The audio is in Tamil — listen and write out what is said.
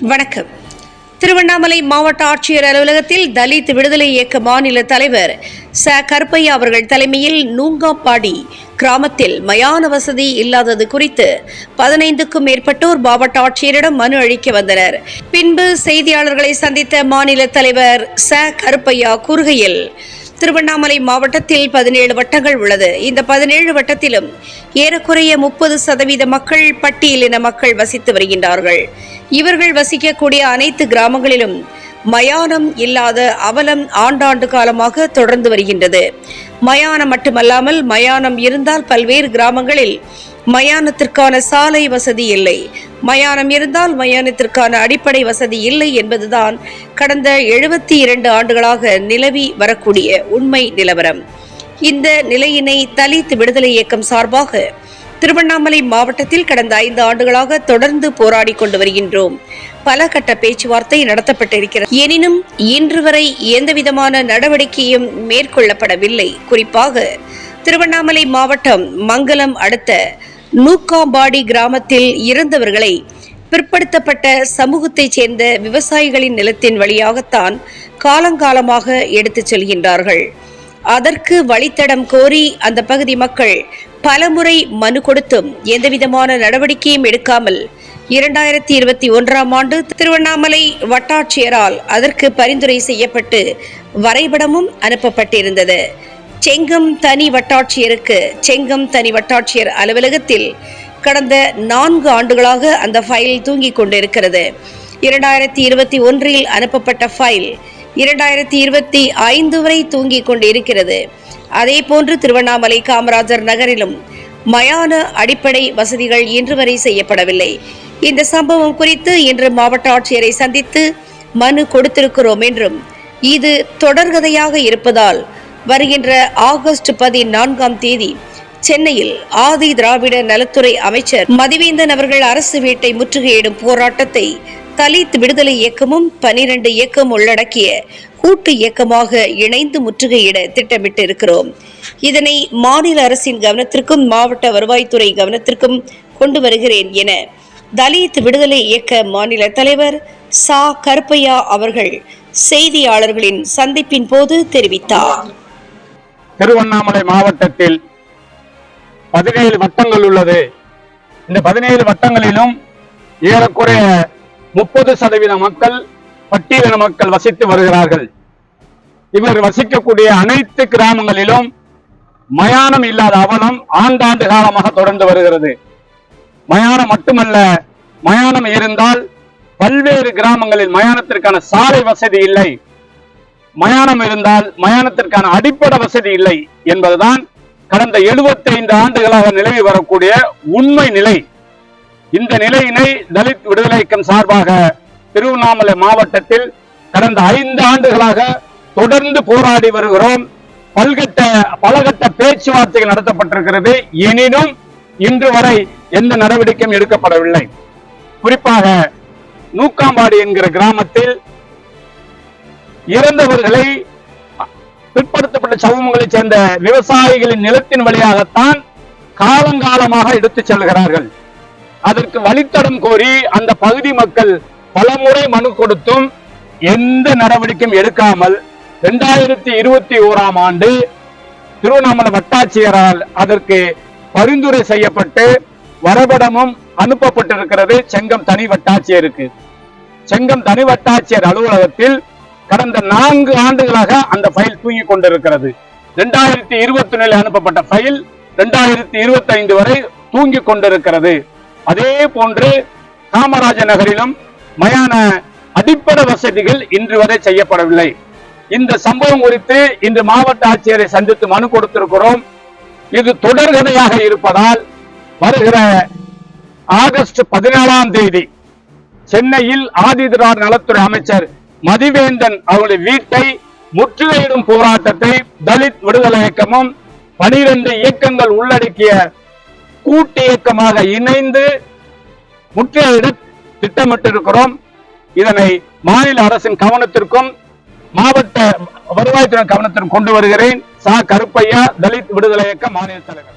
வணக்கம். திருவண்ணாமலை மாவட்ட ஆட்சியர் அலுவலகத்தில் தலித் விடுதலை இயக்க மாநில தலைவர் ச. கருப்பையா அவர்கள் தலைமையில் நூங்காப்பாடி கிராமத்தில் மயான வசதி இல்லாதது குறித்து பதினைந்துக்கும் மேற்பட்டோர் மாவட்ட ஆட்சியரிடம் மனு அளிக்க வந்தனர். பின்பு செய்தியாளர்களை சந்தித்த மாநில தலைவர் ச. கருப்பையா கூறுகையில் திருவண்ணாமலை மாவட்டத்தில் பதினேழு வட்டங்கள் உள்ளது. இந்த பதினேழு வட்டத்திலும் ஏறக்குறைய முப்பது சதவீத மக்கள் பட்டியலின மக்கள் வசித்து வருகின்றார்கள். இவர்கள் வசிக்கக்கூடிய அனைத்து கிராமங்களிலும் மயானம் இல்லாத அவலம் ஆண்டாண்டு காலமாக தொடர்ந்து வருகின்றது. மயானம் மட்டுமல்லாமல் மயானம் இருந்தால் பல்வேறு கிராமங்களில் மயானத்திற்கான சாலை வசதி இல்லை. மயானம் இருந்தால் மயானத்திற்கான அடிப்படை வசதி இல்லை என்பதுதான் கடந்த எழுபத்தி இரண்டு ஆண்டுகளாக நிலவி வரக்கூடிய உண்மை நிலவரம். இந்த நிலையினை தலித் விடுதலை இயக்கம் சார்பாக திருவண்ணாமலை மாவட்டத்தில் கடந்த ஐந்து ஆண்டுகளாக தொடர்ந்து போராடி கொண்டு வருகின்றோம். பல கட்ட பேச்சுவார்த்தை நடத்தப்பட்டிருக்கிறது. எனினும் இன்று வரை எந்தவிதமான நடவடிக்கையும் மேற்கொள்ளப்படவில்லை. குறிப்பாக திருவண்ணாமலை மாவட்டம் மங்கலம் அடுத்த நூக்காம்பாடி கிராமத்தில் இறந்தவர்களை பிற்படுத்தப்பட்ட சமூகத்தைச் சேர்ந்த விவசாயிகளின் நிலத்தின் வழியாகத்தான் காலங்காலமாக எடுத்துச் செல்கின்றார்கள். அதற்கு வழித்தடம் கோரி அந்த பகுதி மக்கள் பலமுறை மனு கொடுத்தும் எந்தவிதமான நடவடிக்கையும் எடுக்காமல் இரண்டாயிரத்தி இருபத்தி ஒன்றாம் ஆண்டு திருவண்ணாமலை வட்டாட்சியரால் அதற்கு பரிந்துரை செய்யப்பட்டு வரைபடமும் அனுப்பப்பட்டிருந்தது. செங்கம் தனி வட்டாட்சியருக்கு செங்கம் தனி வட்டாட்சியர் அலுவலகத்தில் கடந்த நான்கு ஆண்டுகளாக அந்த ஃபைல் தூங்கிக் கொண்டிருக்கிறது. இரண்டாயிரத்தி இருபத்தி ஒன்றில் அனுப்பப்பட்ட ஃபைல் இரண்டாயிரத்தி இருபத்தி ஐந்து வரை தூங்கிக் கொண்டிருக்கிறது. அதே போன்று திருவண்ணாமலை காமராஜர் நகரிலும் மயான அடிப்படை வசதிகள் இன்று வரை செய்யப்படவில்லை. இந்த சம்பவம் குறித்து இன்று மாவட்ட ஆட்சியரை சந்தித்து மனு கொடுத்திருக்கிறோம் என்றும் இது தொடர்கதையாக இருப்பதால் வருகின்ற ஆகஸ்ட் பதினான்காம் தேதி சென்னையில் ஆதி திராவிட நலத்துறை அமைச்சர் மதிவேந்தன் அவர்கள் அரசு வீட்டை முற்றுகையிடும் போராட்டத்தை தலித் விடுதலை இயக்கமும் பனிரெண்டு இயக்கம் உள்ளடக்கிய கூட்டு இயக்கமாக இணைந்து முற்றுகையிட திட்டமிட்டு இருக்கிறோம் இதனை மாநில அரசின் கவனத்திற்கும் மாவட்ட வருவாய்த்துறை கவனத்திற்கும் கொண்டு வருகிறேன் என தலித் விடுதலை இயக்க மாநில தலைவர் சா. கருப்பையா அவர்கள் செய்தியாளர்களின் சந்திப்பின் போது தெரிவித்தார். திருவண்ணாமலை மாவட்டத்தில் பதினேழு வட்டங்கள் உள்ளது. இந்த பதினேழு வட்டங்களிலும் ஏறக்குறைய முப்பது சதவீத மக்கள் பட்டியலின மக்கள் வசித்து வருகிறார்கள். இவர் வசிக்கக்கூடிய அனைத்து கிராமங்களிலும் மயானம் இல்லாத அவலம் ஆண்டாண்டு காலமாக தொடர்ந்து வருகிறது. மயானம் மட்டுமல்ல மயானம் இருந்தால் பல்வேறு கிராமங்களில் மயானத்திற்கான சாலை வசதி இல்லை. மயானம் இருந்தால் மயானத்திற்கான அடிப்படை வசதி இல்லை என்பதுதான் கடந்த 75 ஆண்டுகளாக நிலவி வரக்கூடிய உண்மை நிலை. இந்த நிலையினை தலித் விடுதலை இயக்கம் சார்பாக திருவண்ணாமலை மாவட்டத்தில் கடந்த ஐந்து ஆண்டுகளாக தொடர்ந்து போராடி வருகிறோம். பல்கட்ட பலகட்ட பேச்சுவார்த்தைகள் நடத்தப்பட்டிருக்கிறது. எனினும் இன்று வரை எந்த நடவடிக்கையும் எடுக்கப்படவில்லை. குறிப்பாக நூக்காம்பாடி என்கிற கிராமத்தில் இறந்தவர்களை பிற்படுத்தப்பட்ட சமூகங்களைச் சேர்ந்த விவசாயிகளின் நிலத்தின் வழியாகத்தான் காலங்காலமாக எடுத்துச் செல்கிறார்கள். அதற்கு வழித்தடம் கோரி அந்த பகுதி மக்கள் பலமுறை மனு கொடுத்தும் எந்த நடவடிக்கையும் எடுக்காமல் இரண்டாயிரத்தி இருபத்தி ஓராம் ஆண்டு திருவண்ணாமலை வட்டாட்சியரால் அதற்கு பரிந்துரை செய்யப்பட்டு வரைபடமும் அனுப்பப்பட்டிருக்கிறது செங்கம் தனி வட்டாட்சியருக்கு. செங்கம் தனி வட்டாட்சியர் அலுவலகத்தில் கடந்த நான்கு ஆண்டுகளாக அந்த ஃபைல் தூங்கி கொண்டிருக்கிறது. இரண்டாயிரத்தி இருபத்தி ஒன்னில் அனுப்பப்பட்ட ஃபைல் இரண்டாயிரத்தி இருபத்தி ஐந்து வரை தூங்கி கொண்டிருக்கிறது. அதே போன்று காமராஜ நகரிலும் மயான அடிப்படை வசதிகள் இன்று வரை செய்யப்படவில்லை. இந்த சம்பவம் குறித்து இன்று மாவட்ட ஆட்சியரை சந்தித்து மனு கொடுத்திருக்கிறோம். இது தொடர்கதையாக இருப்பதால் வருகிற ஆகஸ்ட் பதினேழாம் தேதி சென்னையில் ஆதிதிரார் நலத்துறை அமைச்சர் மதிவேந்தன் அவருடைய வீட்டை முற்றுகையிடும் போராட்டத்தை தலித் விடுதலை இயக்கமும் பனிரெண்டு இயக்கங்கள் உள்ளடக்கிய கூட்டு இயக்கமாக இணைந்து முற்றுகையிட திட்டமிட்டிருக்கிறோம். இதனை மாநில அரசின் கவனத்திற்கும் மாவட்ட வருவாய்த்துறை கவனத்திற்கும் கொண்டு வருகிறேன். சா. கருப்பையா தலித் விடுதலை இயக்க மாநில தலைவர்.